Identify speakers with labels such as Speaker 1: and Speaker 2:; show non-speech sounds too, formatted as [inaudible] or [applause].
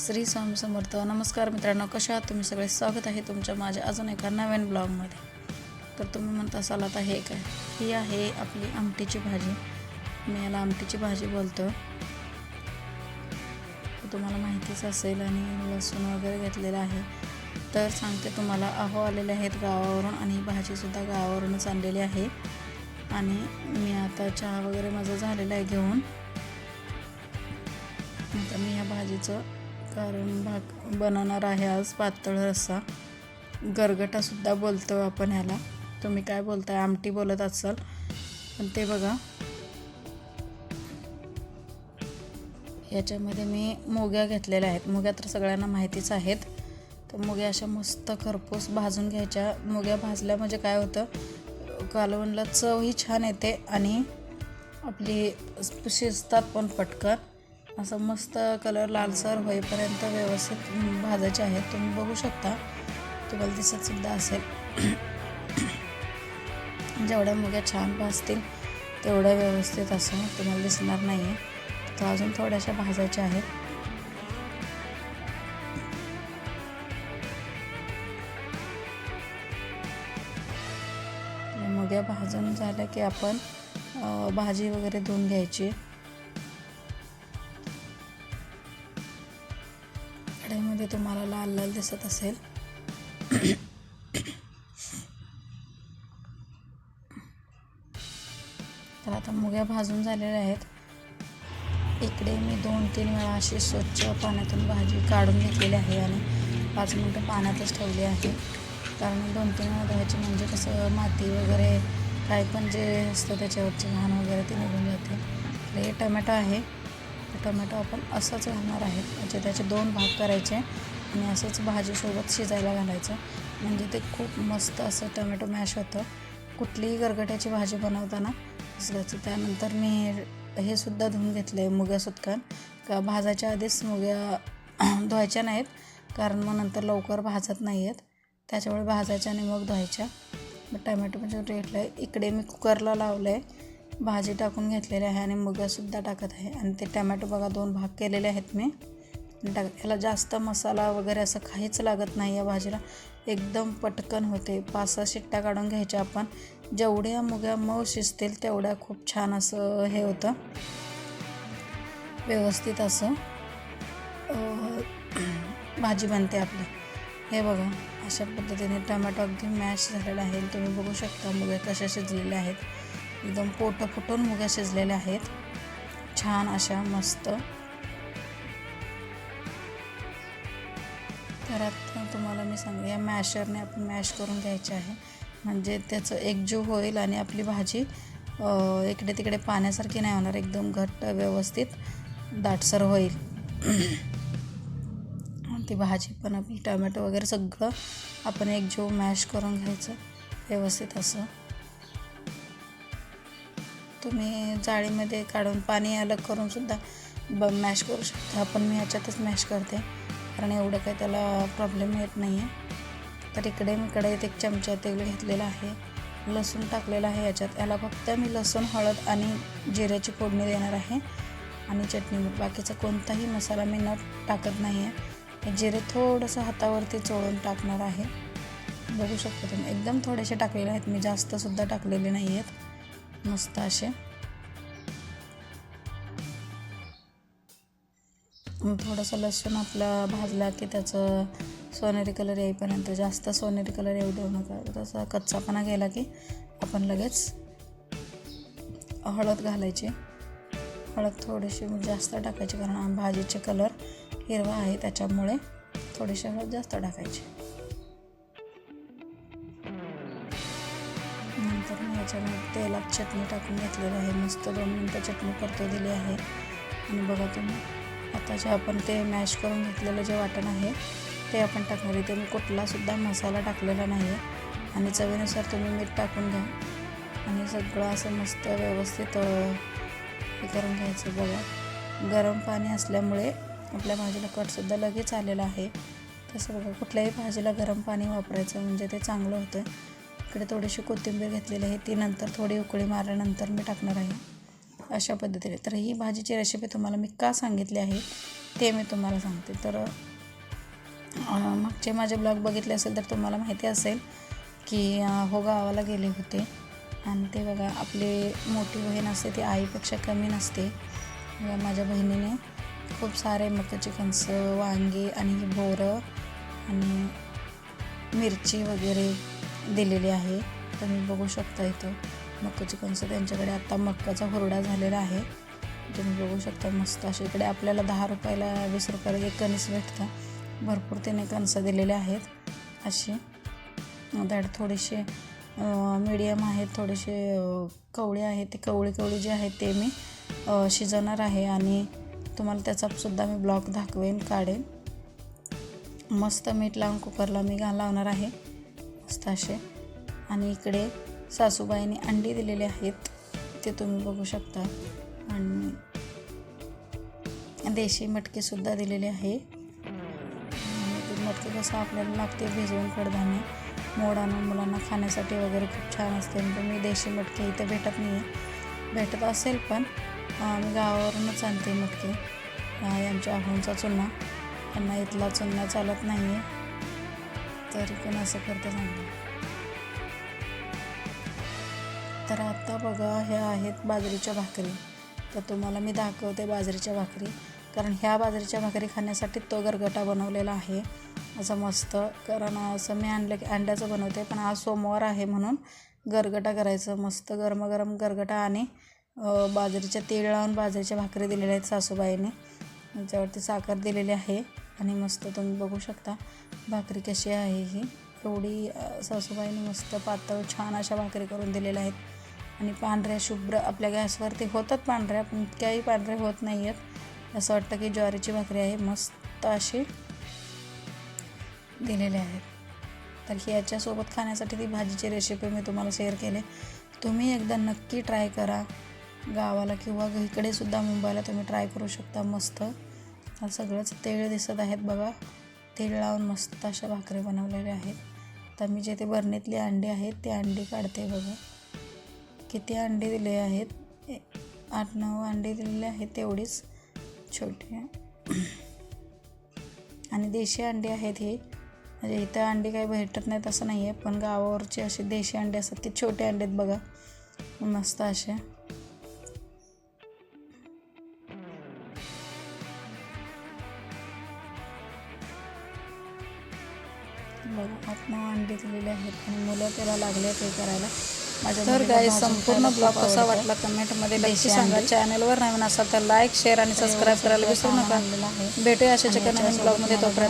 Speaker 1: श्री स्वामी समर्थ. नमस्कार मित्रांनो कशा आहात तुम्ही? सगळे स्वागत आहे तुमच्या माझ्या अजून एका नवीन ब्लॉगमध्ये. तर तुम्ही म्हणत असाल आता हे काय? ही आहे आपली आमटीची भाजी. मी याला आमटीची भाजी बोलतो. तुम्हाला माहितीच असेल आणि लसूण वगैरे घेतलेलं आहे. तर सांगते तुम्हाला अहो आलेले आहेत गावावरून आणि भाजीसुद्धा गावावरूनच आणलेली आहे. आणि मी आता चहा वगैरे माझं झालेला आहे घेऊन. आता मी ह्या भाजीचं कारण भाग बनवणार आहे आज पातळ रस्सा. गरगटासुद्धा बोलतो आपण ह्याला. तुम्ही काय बोलताय? आमटी बोलत असाल. पण ते बघा. याच्यामध्ये मी मुग्या घेतलेल्या आहेत. मुग्या तर सगळ्यांना माहितीच आहेत. तर मुग्या अशा मस्त खरपूस भाजून घ्यायच्या. मुग्या भाजल्या म्हणजे काय होतं? कालवणला चवही छान येते आणि आपली शिजतात पण पटकन. असं मस्त कलर लालसर होईपर्यंत व्यवस्थित भाजायचे आहेत. तुम्ही बघू शकता. तुम्हाला दिसत सुद्धा असेल. जेवढ्या मुग्या छान भाजतील तेवढ्या व्यवस्थित असं तुम्हाला दिसणार नाही आहे तर अजून थोड्याशा भाजायच्या आहेत. मुग्या भाजून झाल्या की आपण भाजी वगैरे धुवून घ्यायची. कढईमध्ये तुम्हाला लाल लाल दिसत असेल. तर आता मुग्या भाजून झालेल्या आहेत. इकडे मी दोन तीन वेळा अशी स्वच्छ पाण्यातून भाजी काढून घेतलेली आहे आणि पाच मिनटं पाण्यातच ठेवली आहे. कारण दोन तीन वेळा धुवायची म्हणजे कसं माती वगैरे काय पण जे असतं त्याच्यावरची घाण वगैरे ती निघून जाते. हे टमॅटो आहे. टोमॅटो आपण असंच घालणार आहे म्हणजे त्याचे दोन भाग करायचे आणि असंच भाजीसोबत शिजायला घालायचं म्हणजे ते खूप मस्त असं टोमॅटो मॅश होतं. कुठलीही गरगट्याची भाजी बनवताना असल्याचं त्यानंतर मी हे सुद्धा धुवून घेतलं आहे मुग्या सुटकान का भाजायच्या आधीच मुग्या [clears throat] धुवायच्या नाहीत. कारण मग नंतर लवकर भाजत नाही आहेत त्याच्यामुळे भाजायच्या आणि मग धुवायच्या. मग टमॅटो म्हणजे घेतलं आहे इकडे मी कुकरला लावलं आहे भाजी टाकून घेतलेली आहे आणि मुगासुद्धा टाकत आहे. आणि ते टमॅटो बघा दोन भाग केलेले आहेत मी. टाक याला जास्त मसाला वगैरे असं काहीच लागत नाही या भाजीला. एकदम पटकन होते. पाच सहा शिट्ट्या काढून घ्यायच्या आपण. जेवढ्या मुग्या मऊ शिजतील तेवढ्या खूप छान असं हे होतं. व्यवस्थित असं भाजी बनते आपली. हे बघा अशा पद्धतीने टमॅटो अगदी मॅश झालेला आहे तुम्ही बघू शकता मुग्या कशा शिजलेल्या आहेत. एकदम पोटं फुटून मुग्या शिजलेल्या आहेत. छान अशा मस्त. तर आता तुम्हाला मी सांगते या मॅशरने आपण मॅश करून घ्यायचे आहे. म्हणजे त्याचं एकजीव होईल आणि आपली भाजी इकडे तिकडे पाण्यासारखी नाही होणार एकदम घट्ट व्यवस्थित दाटसर होईल. [clears throat] ती भाजी पण आपली टमॅटो वगैरे सगळं आपण एकजीव मॅश करून घ्यायचं व्यवस्थित असं. तुम्ही जाळीमध्ये काढून पाणी अलग करून सुद्धा ब मॅश करू शकता. पण मी ह्याच्यातच मॅश करते. कारण एवढं काही त्याला प्रॉब्लेम येत नाही आहे तर इकडे मी कढईत एक चमचा तेल घेतलेला आहे. लसूण टाकलेलं आहे याच्यात. याला फक्त मी लसूण हळद आणि जिऱ्याची फोडणी देणार आहे. आणि चटणी बाकीचा कोणताही मसाला मी न टाकत नाही आहे जिरे थोडंसं हातावरती चोळून टाकणार आहे. बघू शकता तुम्ही. एकदम थोडेसे टाकलेले आहेत. मी जास्तसुद्धा टाकलेले नाही आहेत मस्त असे थोडंसं लसूण आपला भाजला की त्याचं सोनेरी कलर येईपर्यंत जास्त सोनेरी कलर येऊ देऊ नका. तसा कच्चापणा गेला की आपण लगेच हळद घालायची. हळद थोडीशी जास्त टाकायची कारण भाजीचे कलर हिरवा आहे त्याच्यामुळे थोडीशी हळद जास्त टाकायची. नंतर मी याच्यामध्ये तेलात चटणी टाकून घेतलेली आहे. मस्त दोन मिनटं चटणी करतो दिली आहे. आणि बघा तुम्ही आता जे आपण ते मॅश करून घेतलेलं जे वाटण आहे ते आपण टाकणार इथे मी कुठलासुद्धा मसाला टाकलेला नाही आहे आणि चवीनुसार तुम्ही मीठ टाकून घ्या. आणि सगळं असं मस्त व्यवस्थित हे करून घ्यायचं बघा. गरम पाणी असल्यामुळे आपल्या भाजीला कटसुद्धा लगेच आलेला आहे. तसं बघा कुठल्याही भाजीला गरम पाणी वापरायचं म्हणजे ते चांगलं होतं. इकडे थोडीशी कोथिंबीर घेतलेली आहे. ती नंतर थोडी उकळी मारल्यानंतर मी टाकणार आहे अशा पद्धतीने. तर ही भाजीची रेसिपी तुम्हाला मी का सांगितली आहे ते मी तुम्हाला सांगते. तर मागचे माझे ब्लॉग बघितले असेल तर तुम्हाला माहिती असेल की हो गावाला गेले होते. आणि ते बघा आपली मोठी बहीण असते ती आईपेक्षा कमी नसते. माझ्या बहिणीने खूप सारे मकाची कणसं वांगी आणि बोरं आणि मिरची वगैरे दिलेली आहे. तुम्ही बघू शकता इथं मक्काची कणसं त्यांच्याकडे आत्ता मक्काचा हुरडा झालेला आहे. तुम्ही बघू शकता मस्त असे इकडे आपल्याला दहा रुपयाला वीस रुपयाला एक कणीस भेटतं. भरपूर त्याने कणसं दिलेले आहेत. अशी. दॅट थोडेसे मीडियम आहेत थोडेसे कवळे आहेत. ते कवळे कवळे जे आहेत ते मी शिजवणार आहे आणि तुम्हाला त्याचासुद्धा मी ब्लॉक दाखवेन काढेन. मस्त मीठ लावून कुकरला मी घा लावणार आहे. मस्त असे. आणि इकडे सासूबाईंनी अंडी दिलेले आहेत. ते तुम्ही बघू शकता. आणि देशी मटकेसुद्धा दिलेले आहे. मटके कसं आपल्याला लागते भिजवून कडधान्य. मोड आणून मुलांना खाण्यासाठी वगैरे खूप छान असते. म्हणजे मी देशी मटके इथे भेटत नाही आहे भेटत असेल पण मी गावावरूनच आणते मटके. आमच्या आहोंचा चुन्ना त्यांना इथला चुन्ना चालत नाही आहे तरी पण असं करतं सांगा तर आता बघा ह्या आहेत बाजरीच्या भाकरी. तर तुम्हाला मी दाखवते बाजरीच्या भाकरी. कारण ह्या बाजरीच्या भाकरी खाण्यासाठी तो गरगटा बनवलेला आहे. असं मस्त कारण असं मी अंडलं की अंड्याचं बनवते पण आज सोमवार आहे म्हणून गरगटा करायचं. मस्त गरमागरम गरगटा आणि बाजरीच्या तेल लावून बाजरीच्या भाकरी दिलेल्या आहेत सासूबाईने. त्याच्यावरती साखर दिलेली आहे. आणि मस्त तुम्ही बघू शकता भाकरी कशी आहे ही. एवढी सासूबाईने मस्त पातळ छान अशा भाकरी करून दिलेल्या आहेत. आणि पांढऱ्या शुभ्र आपल्या गॅसवरती होतात पांढऱ्या पण इतक्याही पांढऱ्या होत नाही आहेत असं वाटतं की ज्वारीची भाकरी आहे. मस्त अशी दिलेले आहेत. तर ही याच्यासोबत खाण्यासाठी ती भाजीची रेसिपी मी तुम्हाला शेअर केले. तुम्ही एकदा नक्की ट्राय करा. गावाला किंवा इकडे सुद्धा मुंबईला तुम्ही ट्राय करू शकता. मस्त. सगळंच तेळ दिसत आहेत बघा. तेल लावून मस्त अशा भाकरी बनवलेल्या आहेत. तर मी जे ते बरणीतली अंडी आहेत ते अंडी काढते बघा. किती अंडी दिले आहेत? आठ नऊ अंडी दिलेले आहेत तेवढीच छोटी. आणि देशी अंडी आहेत ही. म्हणजे इथं अंडी काही भेटत नाहीत असं नाही आहे पण गावावरचे असे देशी अंडे असतात ते छोटे अंडे आहेत बघा. मस्त असे बघा नऊ अंडी दिलेले आहेत आणि मुलं त्याला लागले ते करायला. माझ्या
Speaker 2: तर
Speaker 1: भाजून
Speaker 2: संपूर्ण ब्लॉग कसा. वाटला कमेंटमध्ये नक्की सांगा. चॅनलवर नवीन असाल तर लाईक शेअर आणि सबस्क्राईब करायला विसरू नका. भेटूया अशाच
Speaker 1: आणि
Speaker 2: एका नवीन ब्लॉगमध्ये तोपर्यंत.